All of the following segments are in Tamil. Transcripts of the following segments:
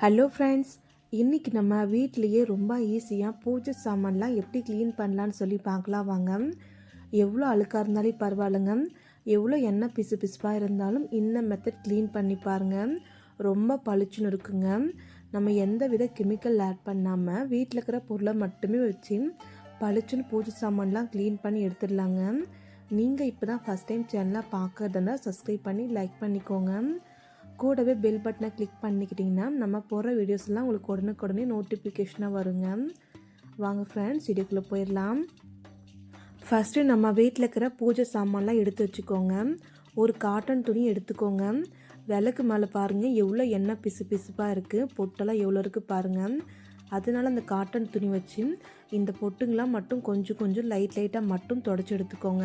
ஹலோ ஃப்ரெண்ட்ஸ் இன்றைக்கி நம்ம வீட்லேயே ரொம்ப ஈஸியாக பூஜை சாமான்லாம் எப்படி க்ளீன் பண்ணலான்னு சொல்லி பார்க்கலாம் வாங்க. எவ்வளோ அழுக்காக இருந்தாலும் பரவாயில்லைங்க. எவ்வளோ எண்ணெய் பிசு பிசுப்பாக இருந்தாலும் இந்த மெத்தட் க்ளீன் பண்ணி பாருங்கள் ரொம்ப பளிச்சுன்னு இருக்குங்க. நம்ம எந்த வித கெமிக்கல் ஆட் பண்ணாமல் வீட்டில் இருக்கிற பொருளை மட்டுமே வச்சு பளிச்சுன்னு பூஜை சாமான்லாம் க்ளீன் பண்ணி எடுத்துடலாங்க. நீங்கள் இப்போ தான் ஃபஸ்ட் டைம் சேனலாக பார்க்குறதுனா சப்ஸ்கிரைப் பண்ணி லைக் பண்ணிக்கோங்க. கூடவே பெல் பட்டனை கிளிக் பண்ணிக்கிட்டிங்கன்னா நம்ம போகிற வீடியோஸ்லாம் உங்களுக்கு உடனுக்குடனே நோட்டிஃபிகேஷனாக வருங்க. வாங்க ஃப்ரெண்ட்ஸ் வீடியோக்குள்ளே போயிடலாம். ஃபஸ்ட்டு நம்ம வீட்டில் இருக்கிற பூஜை சாமான்லாம் எடுத்து வச்சுக்கோங்க. ஒரு காட்டன் துணி எடுத்துக்கோங்க. விளக்கு மேலே பாருங்கள் எவ்வளோ எண்ணெய் பிசு பிசுப்பாக இருக்குது பொட்டெல்லாம் எவ்வளோ இருக்குது பாருங்கள் அதனால அந்த காட்டன் துணி வச்சு இந்த பொட்டுங்களாம் மட்டும் கொஞ்சம் கொஞ்சம் லைட் லைட்டாக மட்டும் தொடச்சி எடுத்துக்கோங்க.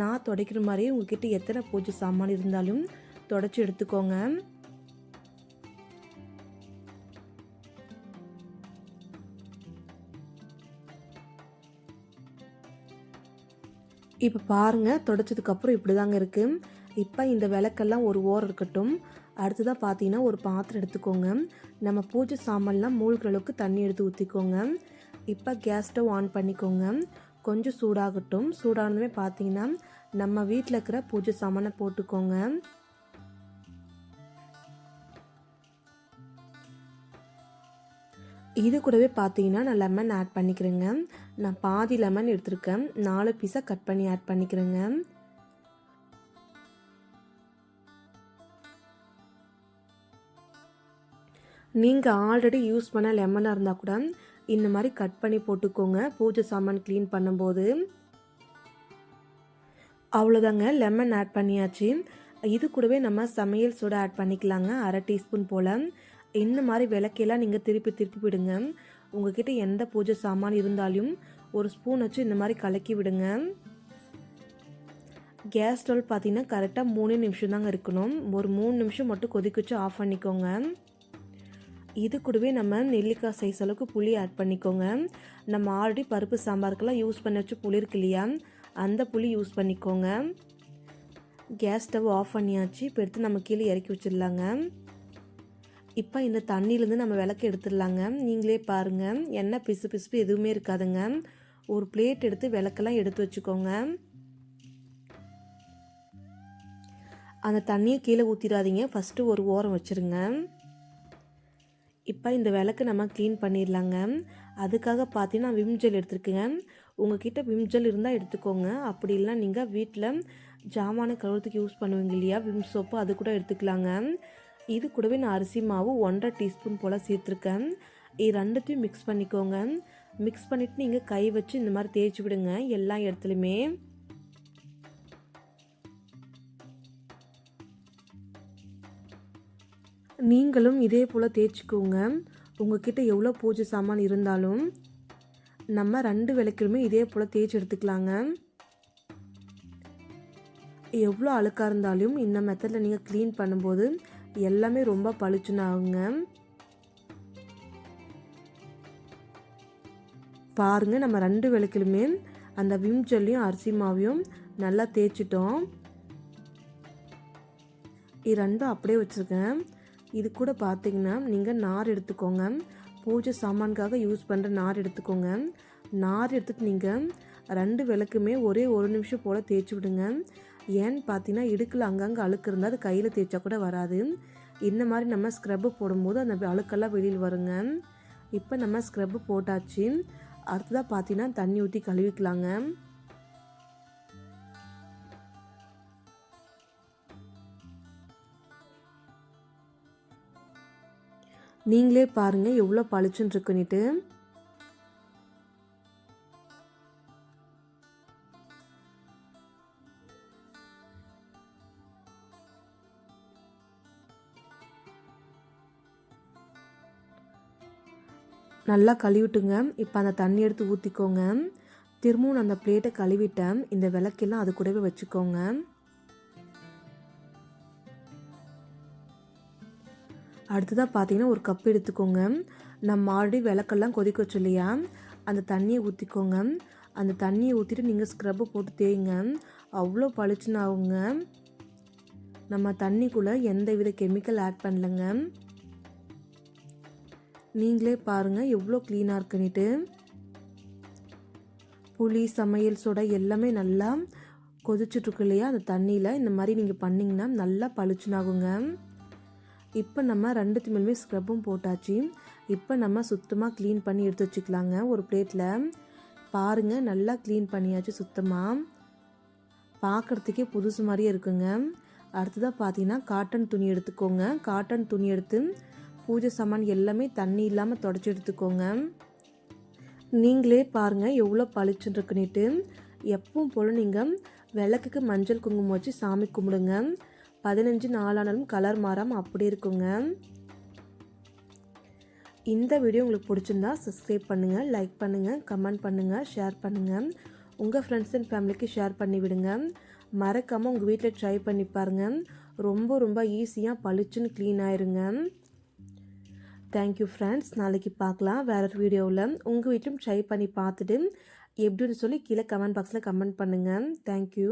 நான் துடைக்கிற மாதிரியே உங்ககிட்ட எத்தனை பூஜை சாமான் இருந்தாலும் தொடச்சி எடுத்துக்கோங்க. இப்போ பாருங்கள் தொடச்சதுக்கப்புறம் இப்படி தாங்க இருக்குது இப்போ இந்த விளக்கெல்லாம் ஒரு ஓரம் இருக்கட்டும். அடுத்ததாக பார்த்தீங்கன்னா ஒரு பாத்திரம் எடுத்துக்கோங்க. நம்ம பூஜை சாமான்லாம் மூழ்கிற அளவுக்கு தண்ணி எடுத்து ஊற்றிக்கோங்க இப்போ கேஸ் ஸ்டவ் ஆன் பண்ணிக்கோங்க. கொஞ்சம் சூடாகட்டும். சூடானதுமே பார்த்தீங்கன்னா நம்ம வீட்டில் இருக்கிற பூஜை சாமானை போட்டுக்கோங்க. இது கூடவே பார்த்தீங்கன்னா நான் லெமன் ஆட் பண்ணிக்கிறேங்க. நான் பாதி லெமன் எடுத்திருக்கேன். நாலு பீஸாக கட் பண்ணி ஆட் பண்ணிக்கிறேங்க. நீங்கள் ஆல்ரெடி யூஸ் பண்ண லெமனாக இருந்தால் கூட இந்த மாதிரி கட் பண்ணி போட்டுக்கோங்க. பூஜை சாமான் க்ளீன் பண்ணும்போது. அவ்வளோதாங்க லெமன் ஆட் பண்ணியாச்சு. இது கூடவே நம்ம சமையல் சோடா ஆட் பண்ணிக்கலாங்க. அரை டீஸ்பூன் போல். இந்த மாதிரி விளக்கையெல்லாம் நீங்கள் திருப்பி திருப்பி விடுங்க. உங்ககிட்ட எந்த பூஜை சாமான் இருந்தாலும் ஒரு ஸ்பூன் வச்சு இந்த மாதிரி கலக்கி விடுங்க. கேஸ் ஸ்டவ் பார்த்தீங்கன்னா கரெக்டாக மூணு நிமிஷம் தாங்க இருக்கணும். ஒரு மூணு நிமிஷம் மட்டும் கொதிக்க வச்சு ஆஃப் பண்ணிக்கோங்க. இது கூடவே நம்ம நெல்லிக்காய் சைஸ் அளவுக்கு புளி ஆட் பண்ணிக்கோங்க. நம்ம ஆல்ரெடி பருப்பு சாம்பாருக்கெல்லாம் யூஸ் பண்ணி வச்சு புளி இருக்கு இல்லையா? அந்த புளி யூஸ் பண்ணிக்கோங்க. கேஸ் ஸ்டவ் ஆஃப் பண்ணியாச்சு. இப்போ எடுத்து நம்ம கீழே இறக்கி வச்சிடலாங்க. இப்போ இந்த தண்ணியிலேருந்து நம்ம விளக்கு எடுத்துடலாங்க. நீங்களே பாருங்கள் எண்ணெய் பிசு பிசுப்பு எதுவுமே இருக்காதுங்க. ஒரு பிளேட் எடுத்து விளக்கெல்லாம் எடுத்து வச்சுக்கோங்க. அந்த தண்ணியை கீழே ஊற்றிடாதீங்க ஃபஸ்ட்டு ஒரு ஓரம் வச்சுருங்க. இப்போ இந்த விளக்கு நம்ம க்ளீன் பண்ணிடலாங்க. அதுக்காக பார்த்தீங்கன்னா விம் ஜெல் எடுத்துருக்குங்க. உங்ககிட்ட விம் ஜெல் இருந்தால் எடுத்துக்கோங்க. அப்படி இல்லை நீங்கள் வீட்டில் ஜாமான கழுவுறதுக்கு யூஸ் பண்ணுவீங்க இல்லையா? விம் சோப்பு அது கூட எடுத்துக்கலாங்க. இது கூடவே நான் அரிசி மாவு ஒன்றரை டீஸ்பூன் போல் சேர்த்துருக்கேன். இது ரெண்டுத்தையும் மிக்ஸ் பண்ணிக்கோங்க. மிக்ஸ் பண்ணிவிட்டு நீங்கள் கை வச்சு இந்த மாதிரி தேய்ச்சி விடுங்க எல்லா இடத்துலையுமே. நீங்களும் இதே போல் தேய்ச்சிக்கோங்க. உங்ககிட்ட எவ்வளோ பூஜை சாமான் இருந்தாலும் நம்ம ரெண்டு விளக்கிலுமே இதே போல் தேய்ச்சி எடுத்துக்கலாங்க. எவ்வளோ அழுக்காக இருந்தாலும் இந்த மெத்தடில் நீங்கள் க்ளீன் பண்ணும்போது எல்லாமே ரொம்ப பளிச்சுன்னு ஆகுங்க பாருங்கள் நம்ம ரெண்டு விளக்கிலுமே அந்த விம் ஜெல்லையும் அரிசி மாவையும் நல்லா தேய்ச்சிட்டோம். இது ரெண்டும் அப்படியே வச்சுருக்கேன். இது கூட பார்த்தீங்கன்னா நீங்கள் நார் எடுத்துக்கோங்க. பூஜை சாமான்காக யூஸ் பண்ணுற நார் எடுத்துக்கோங்க. நார் எடுத்துகிட்டு நீங்கள் ரெண்டு விளக்குமே ஒரே ஒரு நிமிஷம் போல் தேய்ச்சி விடுங்க. ஏன்னு பார்த்தீங்கன்னா இடுக்கில் அங்கங்கே அழுக்கு இருந்தால் அது கையில் தேய்ச்சா கூட வராது. இந்த மாதிரி நம்ம ஸ்க்ரப்பு போடும்போது அந்த அழுக்கெல்லாம் வெளியில் வருங்க. இப்போ நம்ம ஸ்க்ரப்பு போட்டாச்சு. அடுத்ததாக பார்த்தீங்கன்னா தண்ணி ஊற்றி கழுவிக்கலாங்க. நீங்களே பாருங்கள் எவ்வளோ பளிச்சுன்னு இருக்குன்னுட்டு. நல்லா கழுவிட்டுங்க. இப்போ அந்த தண்ணி எடுத்து ஊற்றிக்கோங்க திரும்பவும் அந்த பிளேட்டை கழுவிட்டேன். இந்த விளக்கெல்லாம் அது கூடவே வச்சுக்கோங்க. அடுத்ததாக பார்த்தீங்கன்னா ஒரு கப் எடுத்துக்கோங்க. நம்ம ஆல்ரெடி விளக்கெல்லாம் கொதிக்க வச்சு இல்லையா அந்த தண்ணியை ஊற்றிக்கோங்க அந்த தண்ணியை ஊற்றிட்டு நீங்கள் ஸ்க்ரப்பு போட்டு தேய்ங்க. அவ்வளோ பளிச்சுன்னு ஆகுங்க. நம்ம தண்ணிக்குள்ளே எந்த வித கெமிக்கல் ஆட் பண்ணலங்க. நீங்களே பாருங்கள் எவ்வளோ க்ளீனாக இருக்குன்னுட்டு. புளி சமையல் சோடா எல்லாமே நல்லா கொதிச்சுட்ருக்கு இல்லையா? அந்த தண்ணியில் இந்த மாதிரி நீங்கள் பண்ணிங்கன்னா நல்லா பளிச்சுனாகுங்க. இப்போ நம்ம ரெண்டுத்து மேலுமே ஸ்க்ரப்பும் போட்டாச்சு. இப்போ நம்ம சுத்தமாக க்ளீன் பண்ணி எடுத்து வச்சுக்கலாங்க ஒரு பிளேட்டில் பாருங்கள் நல்லா க்ளீன் பண்ணியாச்சு சுத்தமாக பார்க்குறதுக்கே புதுசு மாதிரியே இருக்குங்க. அடுத்ததாக பார்த்தீங்கன்னா காட்டன் துணி எடுத்துக்கோங்க. காட்டன் துணி எடுத்து பூஜை சாமான் எல்லாமே தண்ணி இல்லாமல் தொடச்சி எடுத்துக்கோங்க. நீங்களே பாருங்கள் எவ்வளோ பளிச்சுன்னு இருக்குன்னுட்டு. எப்பவும் போல் நீங்கள் விளக்குக்கு மஞ்சள் குங்குமம் வச்சு சாமி கும்பிடுங்க. பதினஞ்சு நாளானாலும் கலர் மாறாமல் அப்படியே இருக்குங்க. இந்த வீடியோ உங்களுக்கு பிடிச்சிருந்தா சப்ஸ்கிரைப் பண்ணுங்கள் லைக் பண்ணுங்கள் கமெண்ட் பண்ணுங்கள் ஷேர் பண்ணுங்கள் உங்கள் ஃப்ரெண்ட்ஸ் அண்ட் ஃபேமிலிக்கு ஷேர் பண்ணி விடுங்க. மறக்காமல் உங்கள் வீட்டில் ட்ரை பண்ணி பாருங்கள் ரொம்ப ரொம்ப ஈஸியாக பளிச்சுன்னு க்ளீன் ஆயிருங்க. தேங்க்யூ ஃப்ரெண்ட்ஸ் நாளைக்கு பார்க்கலாம். வேற ஒரு வீடியோவில். உங்கள் வீட்டிலும் ட்ரை பண்ணி பார்த்துட்டு எப்படின்னு சொல்லி கீழே கமெண்ட் பாக்ஸில் கமெண்ட் பண்ணுங்கள் தேங்க்யூ